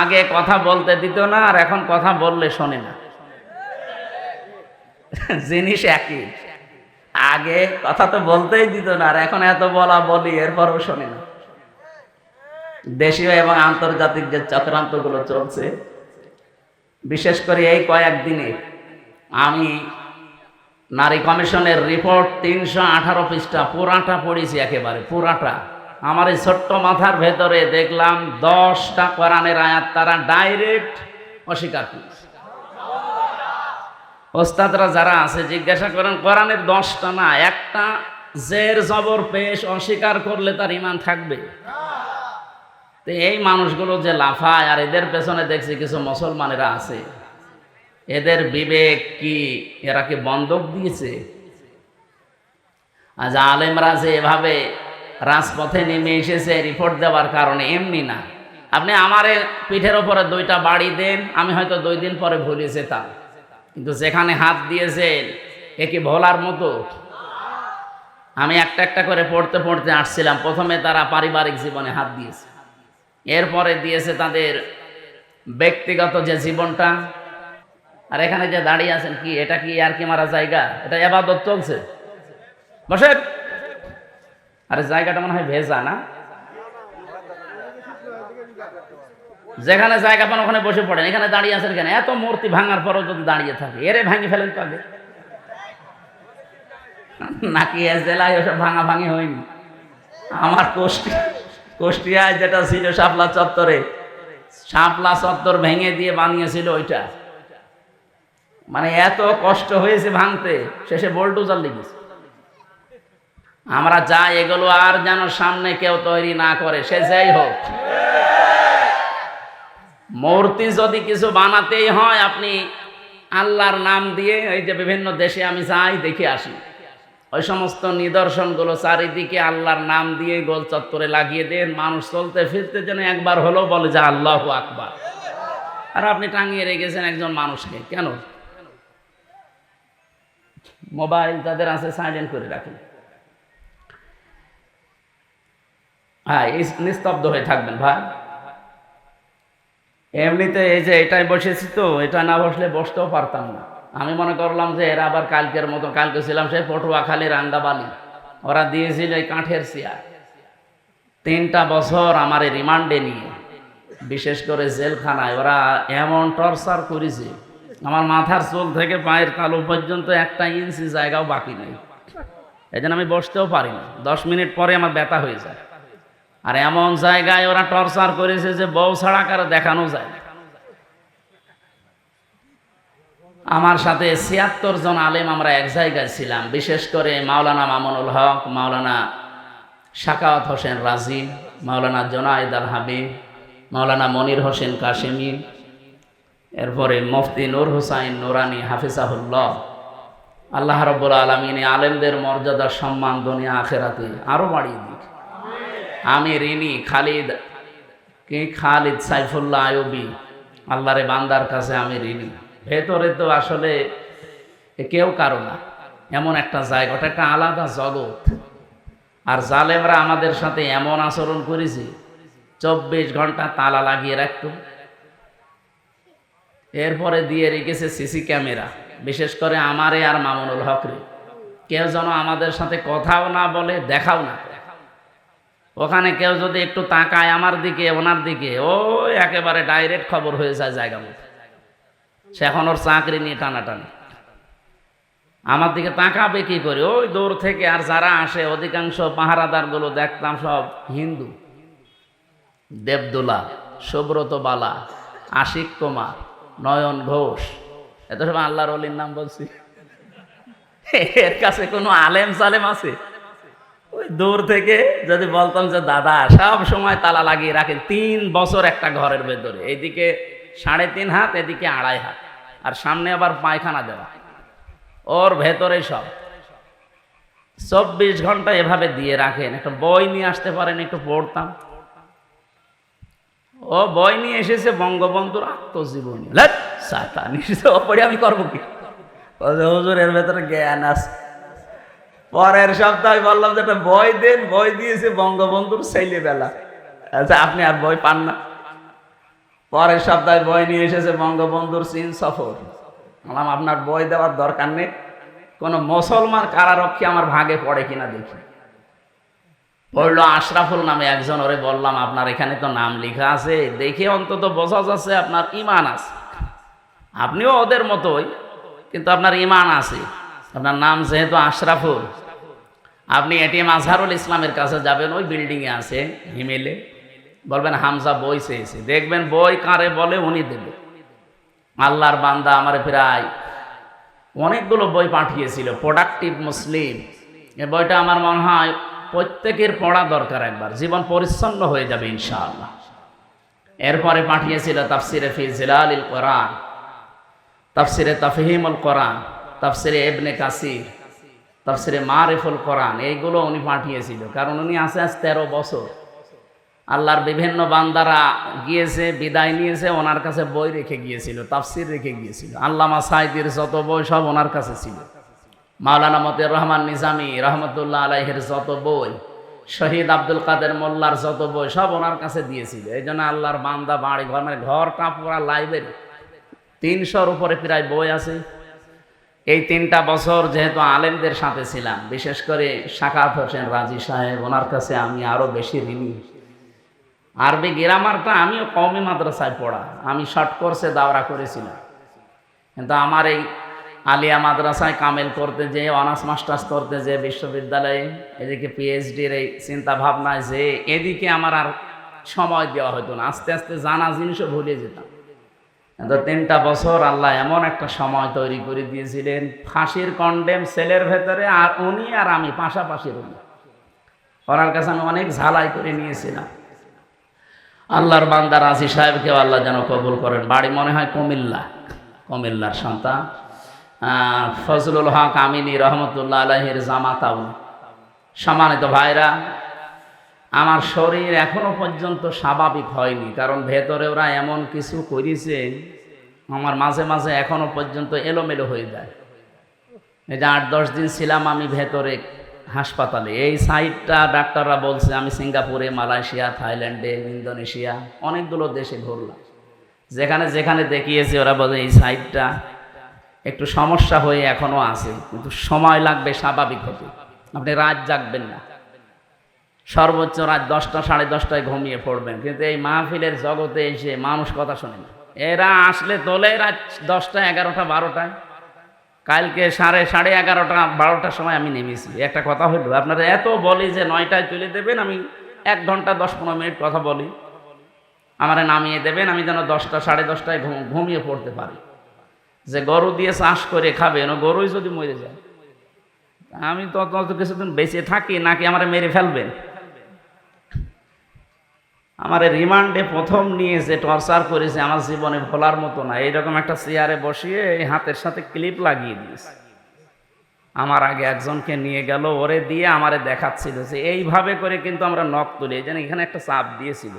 আগে কথা বলতে দিত না, আর এখন কথা বললে শোনে না। জিনিস একই। আগে কথা তো বলতেই দিত না, আর এখন এত বলা বলি, এরপরও শোনে না। দেশীয় এবং আন্তর্জাতিক যে চক্রান্তগুলো চলছে, বিশেষ করে এই কয়েকদিনে আমি নারী কমিশনের রিপোর্ট তিনশো আঠারো পৃষ্ঠা, পুরাটা পড়েছি একেবারে, পুরাটা। আমার এই ছোট্ট মাথার ভেতরে দেখলাম দশটা কোরআনের আয়াত তারা ডাইরেক্ট অস্বীকার করেছে। ওস্তাদরা যারা আছে, জিজ্ঞাসা করেন, কোরআনের দশটা না, একটা জের জবর পেশ অস্বীকার করলে তার ইমান থাকবে? তো এই মানুষগুলো যে লাফায়, আর এদের পেছনে দেখছি কিছু মুসলমানেরা আছে। এদের বিবেক কি, এরা কি বন্ধক দিয়েছে? আজ আলেমরা যে এভাবে রাজপথে নেমে এসেছে রিপোর্ট দেওয়ার কারণে, এমনি না। আপনি আমারে পিঠের ওপরে দুইটা বাড়ি দেন, আমি হয়তো দুই দিন পরে ভুলে যেতাম। কিন্তু যেখানে হাত দিয়েছেন এ কি ভোলার মতো? আমি একটা একটা করে পড়তে পড়তে আসছিলাম, প্রথমে তারা পারিবারিক জীবনে হাত দিয়েছে। এরপরে দিয়েছে তাদের ব্যক্তিগত যে জীবনটা। আর এখানে যে দাঁড়িয়ে আছেন কি, এটা কি আর কি মারা জায়গা? এটা এবাদত চলছে। বসে আরে জায়গাটা মনে হয় ভেজা না? যেখানে জায়গা পান ওখানে বসে পড়েন। এখানে দাঁড়িয়ে আছেন কেন? এত মূর্তি ভাঙার পরও যদি দাঁড়িয়ে থাকে, এরে ভাঙি ফেলেন তো আগে নাকি জেলায় ওসব ভাঙা ভাঙি হয়নি? আমার কোষ্টি কোষ্টিয়ায় যেটা ছিল শাপলা চত্বরে, শাপলা চত্বর ভেঙে দিয়ে বানিয়েছিল ওইটা। মানে এত কষ্ট হয়েছে ভাঙতে, শেষে বোল্ডোজার লেগেছে। আমরা যা এগুলো আর যেন সামনে কেউ তৈরি না করে, সে যাই হোক। মূর্তি যদি কিছু বানাতেই হয়, আপনি আল্লাহর নাম দিয়ে এই যে বিভিন্ন দেশে আমি যাই দেখে আসি। ওই সমস্ত নিদর্শনগুলো চারিদিকে আল্লাহর নাম দিয়ে গোল চত্বরে লাগিয়ে দেন। মানুষ চলতে ফিরতে যেন একবার হলেও বলে যে আল্লাহ আকবার। আর আপনি টাঙিয়ে রেখেছেন একজন মানুষকে, কেন? মোবাইল তাদের আছে, সাইলেন্ট করে রাখেন। হ্যাঁ নিস্তব্ধ হয়ে থাকবেন ভাই। এমনিতে এই যে এটাই বসেছি তো, এটা না বসলে বসতেও পারতাম না। আমি মনে করলাম যে এরা আবার কালকের মতো, কালকে ছিলাম সেই পটুয়াখালী রাঙ্গাবালি ওরা দিয়েছিল এই কাঠের চেয়ার। তিনটা বছর আমার এই রিমান্ডে নিয়ে, বিশেষ করে জেলখানায়। ওরা এমন টর্চার করেছে, আমার মাথার চুল থেকে পায়ের কালো পর্যন্ত একটা ইঞ্চি জায়গাও বাকি নেই। এই আমি বসতেও পারি না দশ মিনিট পরে আমার ব্যথা হয়ে যায়। আর এমন জায়গায় ওরা টর্চার করেছে যে বউ ছাড়া কারও দেখানো যায় আমার সাথে ছিয়াত্তর জন আলেম আমরা এক জায়গায় ছিলাম। বিশেষ করে মাওলানা মামুনুল হক, মাওলানা শাকাওয়াত হোসেন রাজি, মাওলানা জোনায়েদ আল হাবিব, মাওলানা মনির হোসেন কাশেমি, এরপরে মুফতি নূর হুসাইন নুরানি হাফিজাহুল্লাহ। আল্লাহ রব্বুল আলমিন আলেমদের মর্যাদা সম্মান দুনিয়া আখেরাতে আরও বাড়িয়ে দিক আমি ঋণী খালিদ। কি? খালিদ সাইফুল্লাহ আয়ুবি আল্লাহরে বান্দার কাছে আমি ঋণী ভেতরে তো আসলে কেউ কারও না। এমন একটা জায়গা, ওটা একটা আলাদা জগৎ। আর জালেমরা আমাদের সাথে এমন আচরণ করেছে, চব্বিশ ঘণ্টা তালা লাগিয়ে রাখতো। এরপরে দিয়ে রেখেছে সিসি ক্যামেরা। বিশেষ করে আমারে আর মামুনুল হকরে কেউ যেন আমাদের সাথে কথাও না বলে, দেখাও না। ওখানে কেউ যদি একটু তাকায় আমার দিকে, ওনার দিকে, ও একেবারে ডাইরেক্ট খবর হয়ে যায় জায়গা মতো। সে এখন ওর চাকরি নিয়ে টানাটানি। আমার দিকে তাকাবে কি করে? ওই দূর থেকে আর যারা আসে, অধিকাংশ পাহারাদারগুলো দেখতাম সব হিন্দু। দেবদুলা, সুব্রত বালা, আশিক কুমার, নয়ন ঘোষ। এত সব আল্লাহর অলির নাম বলছি। এর কাছে কোনো আলেম সালেম আছে? দূর থেকে যদি বলতাম যে, দাদা, সব সময় তালা লাগিয়ে রাখেন, তিন বছর একটা ঘরের ভেতরে। এইদিকে সাড়ে তিন হাত, এদিকে আড়াই হাত। আর সামনে আবার পায়খানা দেওয়া। ওর ভেতরে সব। চব্বিশ ঘণ্টা এভাবে দিয়ে রাখেন। একটা বই নিয়ে আসতে পারেন, একটু পড়তাম। ও বই নিয়ে এসেছে বঙ্গবন্ধুর আত্মজীবনী। আমি করব কি? হুজুর, এর ভেতরে জ্ঞান আছে। পরের সপ্তাহে বললাম যে একটা বই দেন বই দিয়েছে বঙ্গবন্ধুর ছেলেবেলা। আচ্ছা আপনি আর বই পান না। পরের সপ্তাহে বই নিয়ে এসেছে বঙ্গবন্ধুর চীন সফর। বললাম, আপনার বই দেওয়ার দরকার নেই। কোনো মুসলমান কারারক্ষী আমার ভাগে পড়ে কিনা দেখি। পড়ল আশরাফুল নামে একজন, ওরে বললাম, আপনার এখানে তো নাম লেখা আছে। দেখে অন্তত বোঝা যাচ্ছে আপনার ইমান আছে। আপনিও ওদের মতোই, কিন্তু আপনার ইমান আছে। আপনার নাম যেহেতু আশরাফুল, আপনি এটিএম আজহারুল ইসলামের কাছে যাবেন, ওই বিল্ডিংয়ে আছে, হিমেলে। বলবেন, হামজা বই চেয়েছে। দেখবেন, বই কারে বলে উনি দেবে। আল্লাহর বান্দা আমার প্রায় অনেকগুলো বই পাঠিয়েছিল প্রোডাক্টিভ মুসলিম। এ বইটা আমার মনে হয় প্রত্যেকের পড়া দরকার একবার, জীবন পরিচ্ছন্ন হয়ে যাবে ইনশাআল্লাহ। এরপরে পাঠিয়েছিল তাফসিরে ফি জিলালিল কোরআন, তাফসিরে তাফহিমুল কোরআন। তাফসিরে এবনে কাসির, তাফসিরে মারিফুল কোরআন, এইগুলো উনি পাঠিয়েছিল। কারণ উনি আছে আজ তেরো বছর। আল্লাহর বিভিন্ন বান্দারা গিয়েছে, বিদায় নিয়েছে, ওনার কাছে বই রেখে গিয়েছিল, তাফসির রেখে গিয়েছিল। আল্লামা সাইদির যত বই সব ওনার কাছে ছিল। মাওলানা মতের রহমান নিজামী রহমতুল্লাহ আলাইহের যত বই, শহীদ আব্দুল কাদের মোল্লার যত বই সব ওনার কাছে দিয়েছিল। এই জন্য আল্লাহর বান্দা বাড়ি, ঘর মানে ঘরটা পুরা লাইব্রেরি তিনশোর উপরে প্রায় বই আছে। এই তিনটা বছর যেহেতু আলেমদের সাথে ছিলাম, বিশেষ করে শাকাত হোসেন রাজি সাহেব, ওনার কাছে আমি আরও বেশি ঋণী। আরবি গ্রামারটা আমিও কমই মাদ্রাসায় পড়া, আমি শর্ট কোর্সে দাওরা করেছিলাম। কিন্তু আমার এই আলিয়া মাদ্রাসায় কামেল করতে যে অনার্স, মাস্টার্স করতে যে বিশ্ববিদ্যালয়ে এদিকে পিএইচডির এই চিন্তা ভাবনায় যে এদিকে আমার আর সময় দেওয়া হতো না। আস্তে আস্তে জানা জিনিসও ভুলে যেতাম। কিন্তু তিনটা বছর আল্লাহ এমন একটা সময় তৈরি করে দিয়েছিলেন, ফাঁসির কন্ডেম সেলের ভেতরে আর উনি আর আমি, পাশাপাশি রুম ওনার কাছে আমি অনেক ঝালাই করে নিয়েছিলাম। আল্লাহর বান্দা রাজি সাহেবকেও আল্লাহ যেন কবুল করেন। বাড়ি মনে হয় কুমিল্লা, কুমিল্লার সন্তান। ফজলুল হক আমিনী রহমতুল্লাহ আলহের জামাতাও সম্মানিত ভাইরা আমার শরীর এখনও পর্যন্ত স্বাভাবিক হয়নি, কারণ ভেতরে ওরা এমন কিছু করেছে, আমার মাঝে মাঝে এখনও পর্যন্ত এলোমেলো হয়ে যায়। এই যে আট দশ দিন ছিলাম আমি ভেতরে হাসপাতালে, এই সাইডটা ডাক্তাররা বলছে আমি সিঙ্গাপুরে, মালয়েশিয়া, থাইল্যান্ডে, ইন্দোনেশিয়া, অনেকগুলো দেশে ঘুরলাম। যেখানে যেখানে দেখিয়েছে, ওরা বলে এই সাইডটা একটু সমস্যা হয়ে এখনও আছে, কিন্তু সময় লাগবে স্বাভাবিক হতে। আপনি রাত জাগবেন না। সর্বোচ্চ রাত দশটা, সাড়ে দশটায় ঘুমিয়ে পড়বেন। কিন্তু এই মাহফিলের জগতে এসে মানুষ কথা শোনে না। এরা আসলে তোলে রাত দশটা, এগারোটা, বারোটায়। কালকে সাড়ে সাড়ে এগারোটা, বারোটার সময় আমি নেমেছি। একটা কথা হইল, আপনারা এত বলি যে নয়টায় তুলে দেবেন, আমি এক ঘণ্টা, দশ, পনেরো মিনিট কথা বলি। আমারে নামিয়ে দেবেন, আমি যেন দশটা, সাড়ে দশটায় ঘুম- ঘুমিয়ে পড়তে পারি। যে গরু দিয়ে চাষ করে খাবেন, ও গরুই যদি মরে যায়। আমি তত কিছুদিন বেঁচে থাকি, নাকি আমারে মেরে ফেলবেন? আমার রিমান্ডে প্রথম নিয়ে যে টর্চার করেছে আমার জীবনে ভোলার মতো না। এইরকম একটা চেয়ারে বসিয়ে এই হাতের সাথে ক্লিপ লাগিয়ে দিয়েছে। আমার আগে একজনকে নিয়ে গেল, ওরে দিয়ে আমারে দেখাচ্ছিল যে এইভাবে করে কিন্তু আমরা নখ তুলি। জন্য এখানে একটা চাপ দিয়েছিল।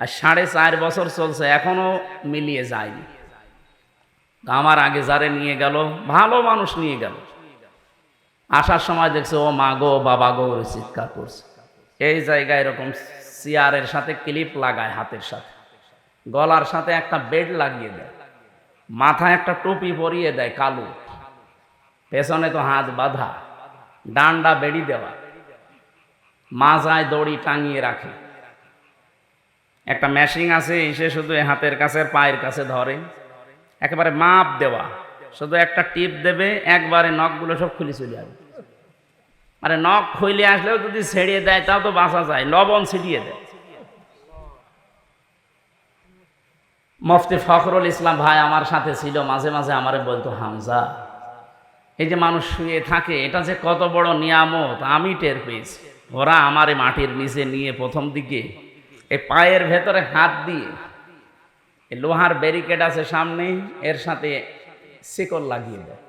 আর সাড়ে চার বছর চলছে এখনও মিলিয়ে যায়নি। আমার আগে যারে নিয়ে গেল, ভালো মানুষ নিয়ে গেল। আসার সময় দেখছে, ও মা গো, বাবা গো চিৎকার করছে। এই জায়গায় এরকম চেয়ারের সাথে ক্লিপ লাগায় হাতের সাথে। গলার সাথে একটা বেড লাগিয়ে দেয়। মাথায় একটা টুপি পরিয়ে দেয় কালো। পেছনে তো হাত বাঁধা। ডান্ডা বেড়ি দেওয়া। মাজায় দড়ি টাঙিয়ে রাখে। একটা মেশিন আছে এসে শুধু হাতের কাছে, পায়ের কাছে ধরে। একেবারে মাপ দেওয়া। শুধু একটা টিপ দেবে, একবারে নখগুলো সব খুলে চলে আসবে মানে নখ খুলে আসলেও যদি ছেড়িয়ে দেয়, তাও তো বাঁচা যায়, লবণ ছিটিয়ে দেয়। মফতি ফখরুল ইসলাম ভাই আমার সাথে ছিল, মাঝে মাঝে আমারে বলতো, হামজা, এই যে মানুষ শুয়ে থাকে, এটা যে কত বড় নিয়ামত, আমি টের পেয়েছি। ওরা আমারে মাটির নিচে নিয়ে প্রথম দিকে এই পায়ের ভেতরে হাত দিয়ে লোহার ব্যারিকেড আছে সামনে এর সাথে শিকল লাগিয়ে দেয়।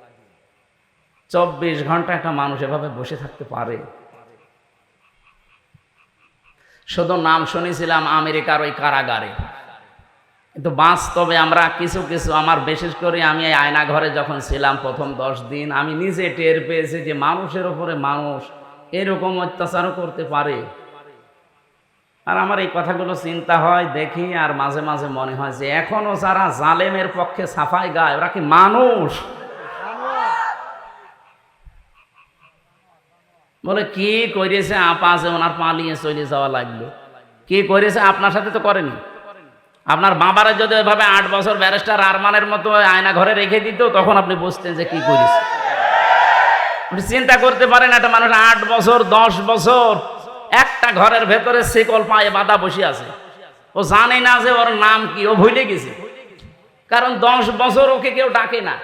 চব্বিশ ঘণ্টা একটা মানুষ এভাবে বসে থাকতে পারে? শুধু নাম শুনেছিলাম আমেরিকার ওই কারাগারে। কিন্তু বাস্তবে আমরা কিছু কিছু, আমার বিশেষ করে আমি এই আয়না ঘরে যখন ছিলাম প্রথম দশ দিন, আমি নিজে টের পেয়েছি যে মানুষের ওপরে মানুষ এরকম অত্যাচারও করতে পারে। আর আমার এই কথাগুলো চিন্তা হয়, দেখি, আর মাঝে মাঝে মনে হয় যে এখনও যারা জালেমের পক্ষে সাফাই গায়, ওরা কি মানুষ? বলে, কি করেছে আপা আছে ওনার পালিয়ে চলে যাওয়া লাগল? কি করেছে আপনার সাথে তো করেনি। আপনার বাবারা যদি ওইভাবে আট বছর ব্যারিস্টার আরমানের মতো আয়না ঘরে রেখে দিত, তখন আপনি বুঝতেন যে কি করেছে আপনি চিন্তা করতে পারেন, একটা মানুষ আট বছর, দশ বছর, একটা ঘরের ভেতরে শিকল পায়ে বাঁধা বসে আছে। ও জানে না যে ওর নাম কি, ও ভুলে গেছে। কারণ দশ বছর ওকে কেউ ডাকে না।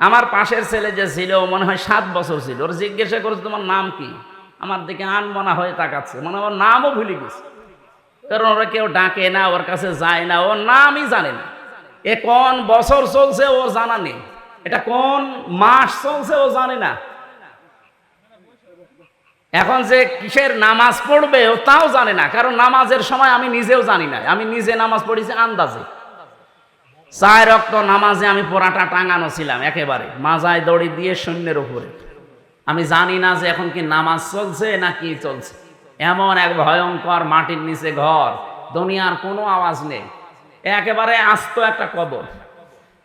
আমার পাশের ছেলে যে ছিল মনে হয় সাত বছর ছিল। ওর জিজ্ঞাসা করেছে, তোমার নাম কি? আমার দিকে আনমনা হয়ে তাকাচ্ছে। মনে হয় নামও ভুলে গেছে। কারণ ওরা কেউ ডাকে না, ওর কাছে যায় না, ওর নামই জানে না। এ কোন বছর চলছে ও জানা নেই। এটা কোন মাস চলছে ও জানে না। এখন যে কিসের নামাজ পড়বে ও তাও জানে না। কারণ নামাজের সময় আমি নিজেও জানি না। আমি নিজে নামাজ পড়েছি আন্দাজে। চায় রক্ত নামাজে আমি পোড়াটা টাঙানো ছিলাম একেবারে। মাজায় দড়ি দিয়ে শূন্যের উপরে। আমি জানি না যে এখন কি নামাজ চলছে না কি চলছে। এমন এক ভয়ঙ্কর মাটির নিচে ঘর। দুনিয়ার কোনো আওয়াজ নেই। একেবারে আস্ত একটা কবর।